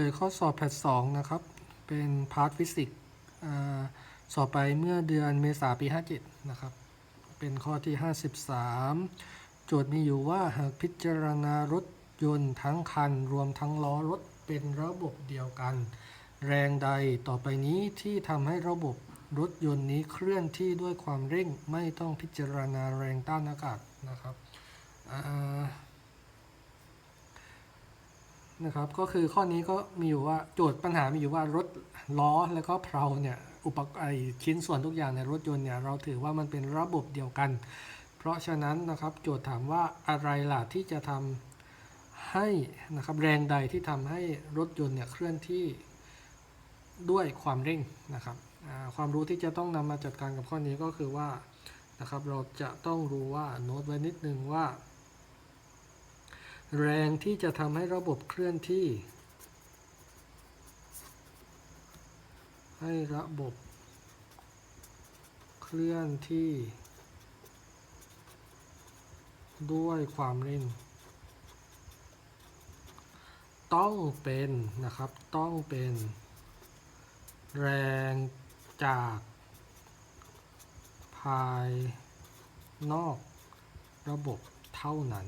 ลยข้อสอบแพทสองนะครับ เป็นพาร์ทฟิสิกส์สอบไปเมื่อเดือนเมษาปี 57 นะครับ เป็นข้อที่ 53 โจทย์มีอยู่ว่าหากพิจารณารถยนต์ทั้งคัน รวมทั้งล้อรถเป็นระบบเดียวกัน แรงใดต่อไปนี้ที่ทำให้ระบบรถยนต์นี้เคลื่อนที่ด้วยความเร่งไม่ต้องพิจารณาแรงต้านอากาศนะครับ นะครับ ก็คือข้อนี้ก็มีอยู่ว่าโจทย์ปัญหามีอยู่ว่ารถล้อแล้วก็เพลาเนี่ยอุปกรณ์ชิ้นส่วนทุกอย่างในรถยนต์เนี่ยเราถือว่ามันเป็นระบบเดียวกัน เพราะฉะนั้นนะครับโจทย์ถามว่าอะไรล่ะที่จะทำให้นะครับแรงใดที่ทำให้รถยนต์เนี่ยเคลื่อนที่ด้วยความเร่งนะครับความรู้ที่จะต้องนำมาจัดการกับข้อนี้ก็คือว่านะครับเราจะต้องรู้ว่าโน้ตไว้นิดนึงว่า แรงที่จะทำให้ระบบเคลื่อนที่ ให้ระบบเคลื่อนที่ ด้วยความเร่ง ต้องเป็นนะครับต้องเป็น แรงจากภายนอกระบบเท่านั้น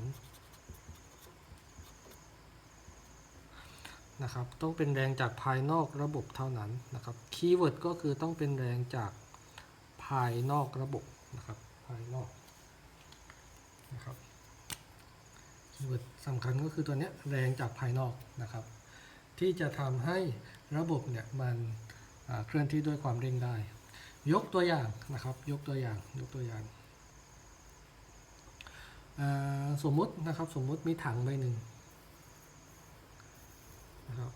นะครับ ต้องเป็นแรงจากภายนอกระบบเท่านั้นนะครับ คีย์เวิร์ดก็คือต้องเป็นแรงจากภายนอกระบบนะครับ ภายนอกนะครับ คีย์เวิร์ดสำคัญก็คือตัวนี้แรงจากภายนอกนะครับ ที่จะทำให้ระบบเนี่ยมันเคลื่อนที่ด้วยความเร่งได้ ยกตัวอย่างนะครับ ยกตัวอย่าง ยกตัวอย่าง สมมุตินะครับ สมมุติมีถังใบหนึ่ง นะครับ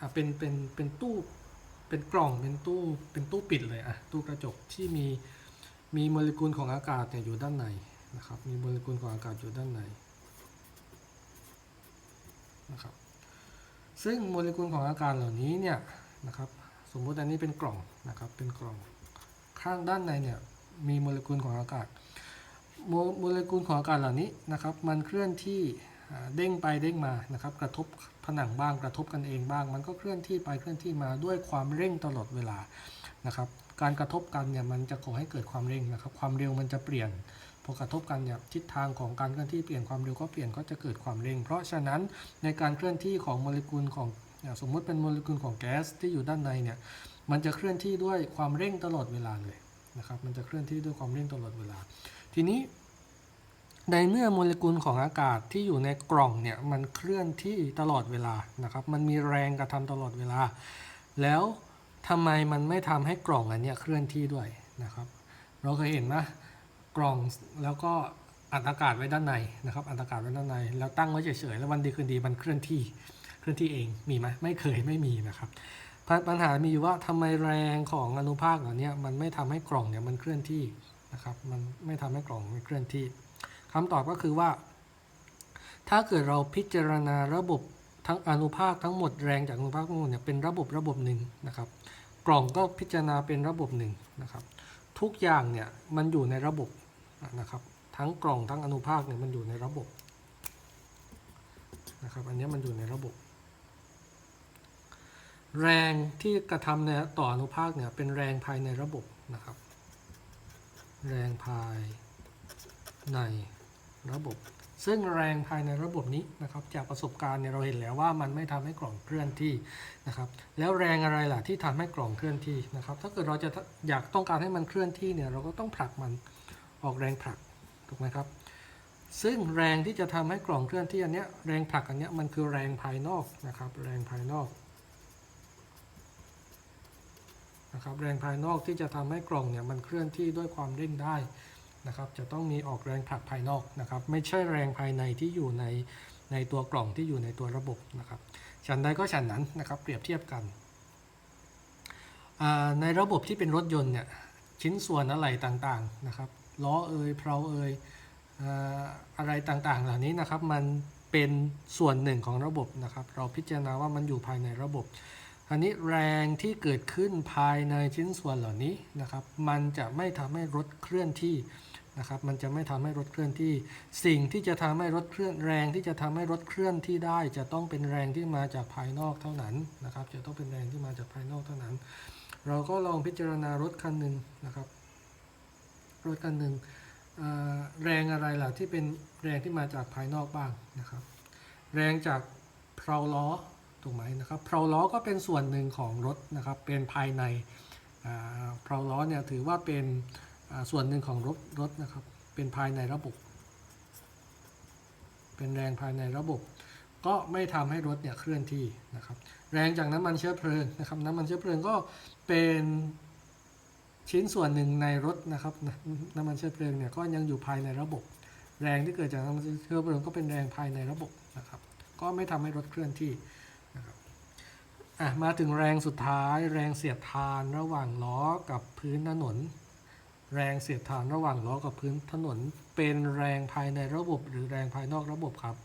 อะเป็นเป็นเป็นตู้เป็นกล่องเป็นตู้เป็นตู้ปิดเลยอะตู้กระจกที่มีมีโมเลกุลของอากาศเนี่ยอยู่ด้านในนะครับมีโมเลกุลของอากาศอยู่ด้านในนะครับซึ่งโมเลกุลของอากาศเหล่านี้เนี่ยนะครับสมมุติอันนี้เป็นกล่องนะครับเป็นกล่องข้างด้านในเนี่ยมีโมเลกุลของอากาศโมโมเลกุลของอากาศเหล่านี้นะครับมันเคลื่อนที่ เด้งไปเด้งมานะครับกระทบผนังบ้างกระทบกันเองบ้าง มันก็เคลื่อนที่ไปเคลื่อนที่มาด้วยความเร่งตลอดเวลานะครับการกระทบกันเนี่ยมันจะก่อให้เกิดความเร่งนะครับ ความเร็วมันจะเปลี่ยนพอกระทบกันเนี่ยทิศทางของการเคลื่อนที่เปลี่ยนความเร็วก็เปลี่ยนก็จะเกิดความเร่ง เพราะฉะนั้นในการเคลื่อนที่ของโมเลกุลของอย่างสมมติเป็นโมเลกุลของแก๊สที่อยู่ด้านในเนี่ยมันจะเคลื่อนที่ด้วยความเร่งตลอดเวลาเลยนะครับมันจะเคลื่อนที่ด้วยความเร่งตลอดเวลา ทีนี้ ในเมื่อโมเลกุลของอากาศที่อยู่ในกล่องเนี่ยมันเคลื่อนที่ตลอดเวลานะครับ มันมีแรงกระทำตลอดเวลา แล้วทำไมมันไม่ทำให้กล่องอันนี้เคลื่อนที่ด้วยนะครับ เราเคยเห็นไหมกล่องแล้วก็อัดอากาศไว้ด้านในนะครับ อัดอากาศไว้ด้านใน แล้วตั้งไว้เฉยๆแล้ววันดีคืนดีมันเคลื่อนที่เคลื่อนที่เองมีไหมไม่เคยไม่มีนะครับปญปัญหามีอยู่ว่าทำไมแรงของอนุภาคเหล่านี้มันไม่ทำให้กล่องเนี่ยมันเคลื่อนที่นะครับ มันไม่ทำให้กล่องมันเคลื่อนที่ คำตอบก็คือว่า ถ้าเกิดเราพิจารณาระบบทั้งอนุภาคทั้งหมดแรงจากอนุภาคทั้งหมดเนี่ยเป็นระบบระบบหนึ่งนะครับ กล่องก็พิจารณาเป็นระบบหนึ่งนะครับ ทุกอย่างเนี่ยมันอยู่ในระบบนะครับ ทั้งกล่องทั้งอนุภาคเนี่ยมันอยู่ในระบบนะครับอันนี้มันอยู่ในระบบ แรงที่กระทำในต่ออนุภาคเนี่ยเป็นแรงภายในระบบนะครับ แรงภายใน ระบบ ซึ่งแรงภายในระบบนี้นะครับจากประสบการณ์เนี่ยเราเห็นแล้วว่ามันไม่ทำให้กล่องเคลื่อนที่นะครับแล้วแรงอะไรล่ะที่ทำให้กล่องเคลื่อนที่นะครับถ้าเกิดเราจะอยากต้องการให้มันเคลื่อนที่เนี่ยเราก็ต้องผลักมันออกแรงผลักถูกไหมครับซึ่งแรงที่จะทำให้กล่องเคลื่อนที่อันเนี้ยแรงผลักอันเนี้ยมันคือแรงภายนอกนะครับแรงภายนอกนะครับแรงภายนอกที่จะทำให้กล่องเนี่ยมันเคลื่อนที่ด้วยความเร่งได้ นะครับจะต้องมีออกแรงผลักภายนอกนะครับ ไม่ใช่แรงภายในที่อยู่ในในตัวกล่องที่อยู่ในตัวระบบนะครับฉันใดก็ฉันนั้นนะครับเปรียบเทียบกันในระบบที่เป็นรถยนต์เนี่ยชิ้นส่วนอะไรต่างๆนะครับล้อเอยเพลาเอยอ่าอะไรต่างๆ เหล่านี้นะครับมันเป็นส่วนหนึ่งของระบบนะครับ เราพิจารณาว่ามันอยู่ภายในระบบอันนี้แรงที่เกิดขึ้นภายในชิ้นส่วนเหล่านี้นะครับ มันจะไม่ทำให้รถเคลื่อนที่ นะครับมันจะไม่ทำให้รถเคลื่อนที่ สิ่งที่จะทำให้รถเคลื่อนแรงที่จะทำให้รถเคลื่อนที่ได้ จะต้องเป็นแรงที่มาจากภายนอกเท่านั้นนะครับ จะต้องเป็นแรงที่มาจากภายนอกเท่านั้น เราก็ลองพิจารณารถคันหนึ่งนะครับ รถคันหนึ่งแรงอะไรล่ะที่เป็นแรงที่มาจากภายนอกบ้างนะครับ แรงจากเพลาล้อถูกไหมนะครับเพลาล้อก็เป็นส่วนหนึ่งของรถนะครับเป็นภายในเพลาล้อเนี่ยถือว่าเป็น ส่วนหนึ่งของรถรถนะครับ เป็นภายในระบบ เป็นแรงภายในระบบ ก็ไม่ทำให้รถเนี่ยเคลื่อนที่นะครับ แรงจากน้ำมันเชื้อเพลิงนะครับ น้ำมันเชื้อเพลิงก็เป็นชิ้นส่วนหนึ่งในรถนะครับน้ำมันเชื้อเพลิงเนี่ยก็ยังอยู่ภายในระบบ แรงที่เกิดจากน้ำมันเชื้อเพลิงก็เป็นแรงภายในระบบนะครับ ก็ไม่ทำให้รถเคลื่อนที่นะครับอะมาถึงแรงสุดท้าย แรงเสียดทานระหว่างล้อกับพื้นถนน แรงเสียดทานระหว่างล้อกับพื้นถนน เป็นแรงภายในระบบ หรือแรงภายนอกระบบครับ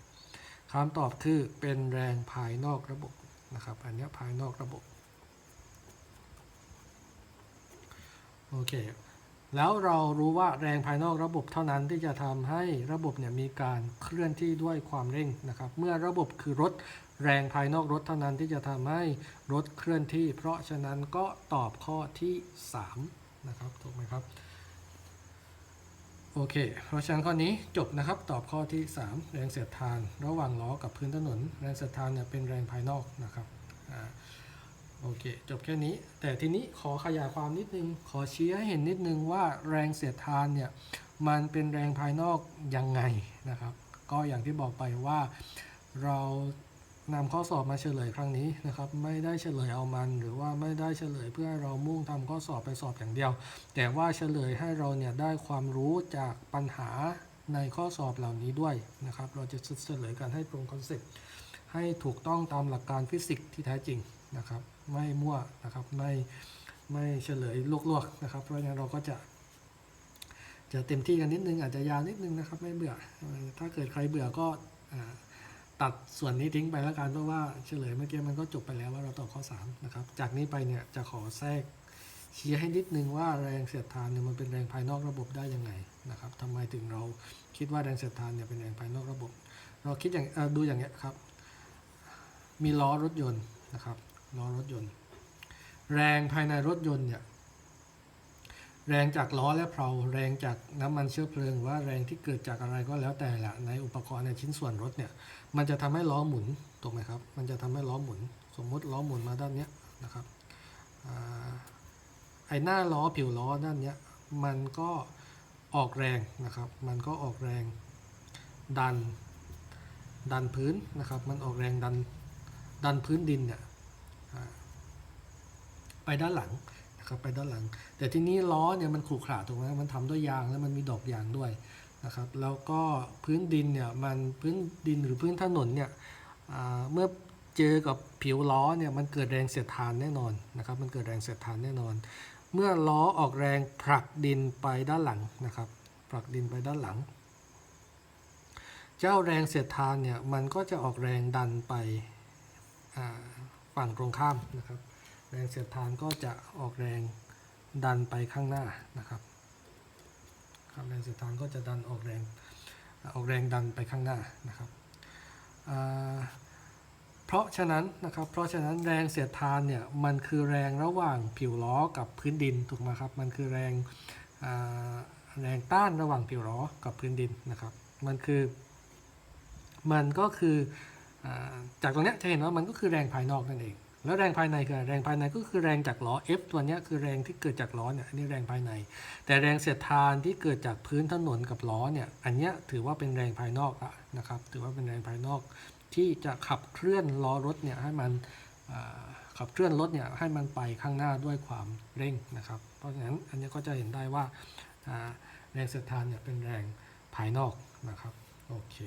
คำตอบคือเป็นแรงภายนอกระบบนะครับอันนี้ภายนอกระบบโอเคแล้วเรารู้ว่าแรงภายนอกระบบเท่านั้นที่จะทำให้ระบบเนี่ยมีการเคลื่อนที่ด้วยความเร่งนะครับ เมื่อระบบคือรถแรงภายนอกรถเท่านั้นที่จะทำให้รถเคลื่อนที่ เพราะฉะนั้นก็ตอบข้อที่ 3 นะครับถูกไหมครับ โอเค เพราะฉะนั้นข้อนี้จบนะครับ ตอบข้อที่ 3 แรงเสียดทาน ระหว่างล้อกับพื้นถนน แรงเสียดทานเนี่ยเป็นแรงภายนอกนะครับอ่าโอเค จบแค่นี้ แต่ทีนี้ขอขยายความนิดนึง ขอชี้ให้เห็นนิดนึงว่าแรงเสียดทานเนี่ย มันเป็นแรงภายนอกยังไงนะครับ ก็อย่างที่บอกไปว่าเรา นำข้อสอบมาเฉลยครั้งนี้นะครับ ไม่ได้เฉลยเอามัน หรือว่าไม่ได้เฉลยเพื่อให้เรามุ่งทำข้อสอบไปสอบอย่างเดียว แต่ว่าเฉลยให้เราเนี่ยได้ความรู้จากปัญหาในข้อสอบเหล่านี้ด้วยนะครับ เราจะเฉลยกันให้ตรงคอนเซ็ปต์ให้ถูกต้องตามหลักการฟิสิกส์ที่แท้จริงนะครับ ไม่มั่วนะครับ ไม่ไม่เฉลยลวกๆนะครับ เพราะฉะนั้นเราก็จะ จะเต็มที่กันนิดนึงอาจจะยาวนิดนึงนะครับ ไม่เบื่อเอ่อถ้าเกิดใครเบื่อก็อ่า ตัดส่วนนี้ทิ้งไปแล้วกันเพราะว่าเฉลยเมื่อกี้มันก็จบไปแล้วว่าเราตอบข้อ3นะครับจากนี้ไปเนี่ยจะขอแทรกชี้ให้นิดนึงว่าแรงเสียดทานเนี่ยมันเป็นแรงภายนอกระบบได้ยังไงนะครับทำไมถึงเราคิดว่าแรงเสียดทานเนี่ยเป็นแรงภายนอกระบบ เราคิดอย่างดูอย่างเงี้ยครับ มีล้อรถยนต์นะครับล้อรถยนต์ แรงภายในรถยนต์เนี่ย แรงจากล้อและเพลาแรงจากน้ำมันเชื้อเพลิงว่าแรงที่เกิดจากอะไรก็แล้วแต่ละในอุปกรณ์ในชิ้นส่วนรถเนี่ย มันจะทำให้ล้อหมุนถูกไหมครับ มันจะทำให้ล้อหมุน สมมุติล้อหมุนมาด้านเนี้ยนะครับอไอหน้าล้อผิวล้อด้านเนี้ยมันก็ออกแรงนะครับ มันก็ออกแรงดัน ดันพื้นนะครับ มันออกแรงดันดันพื้นดินเนี่ยไปด้านหลัง นะครับไปด้านหลัง แต่ที่นี้ล้อเนี่ยมันขรุขระถูกไหมมันทำด้วยยางแล้วมันมีดอกยางด้วยนะครับแล้วก็พื้นดินเนี่ยมันพื้นดินหรือพื้นถนนเนี่ยเมื่อเจอกับผิวล้อเนี่ยมันเกิดแรงเสียดทานแน่นอนนะครับมันเกิดแรงเสียดทานแน่นอน เมื่อล้อออกแรงผลักดินไปด้านหลังนะครับผลักดินไปด้านหลัง เจ้าแรงเสียดทานเนี่ยมันก็จะออกแรงดันไปฝั่งตรงข้ามนะครับ แรงเสียดทานก็จะออกแรงดันไปข้างหน้านะครับครับแรงเสียดทานก็จะดันออกแรงออกแรงดันไปข้างหน้านะครับเพราะฉะนั้นนะครับเพราะฉะนั้นแรงเสียดทานเนี่ยมันคือแรงระหว่างผิวล้อกับพื้นดินถูกไหมครับมันคือแรงแรงต้านระหว่างผิวล้อกับพื้นดินนะครับมันคือมันก็คืออจากตรงนี้จะเห็นว่ามันก็คือแรงภายนอกนั่นเอง แล้วแรงภายในคือแรงภายในก็คือแรงจากล้อ F ตัวนี้คือแรงที่เกิดจากล้อเนี่ยอันนี้แรงภายใน แต่แรงเสียดทานที่เกิดจากพื้นถนนกับล้อเนี่ยอันนี้ถือว่าเป็นแรงภายนอกอะนะครับถือว่าเป็นแรงภายนอก ที่จะขับเคลื่อนล้อรถเนี่ยให้มันขับเคลื่อนรถเนี่ยให้มันไปข้างหน้าด้วยความเร่งนะครับ เพราะฉะนั้นอันนี้ก็จะเห็นได้ว่าแรงเสียดทานเนี่ยเป็นแรงภายนอกนะครับโอเค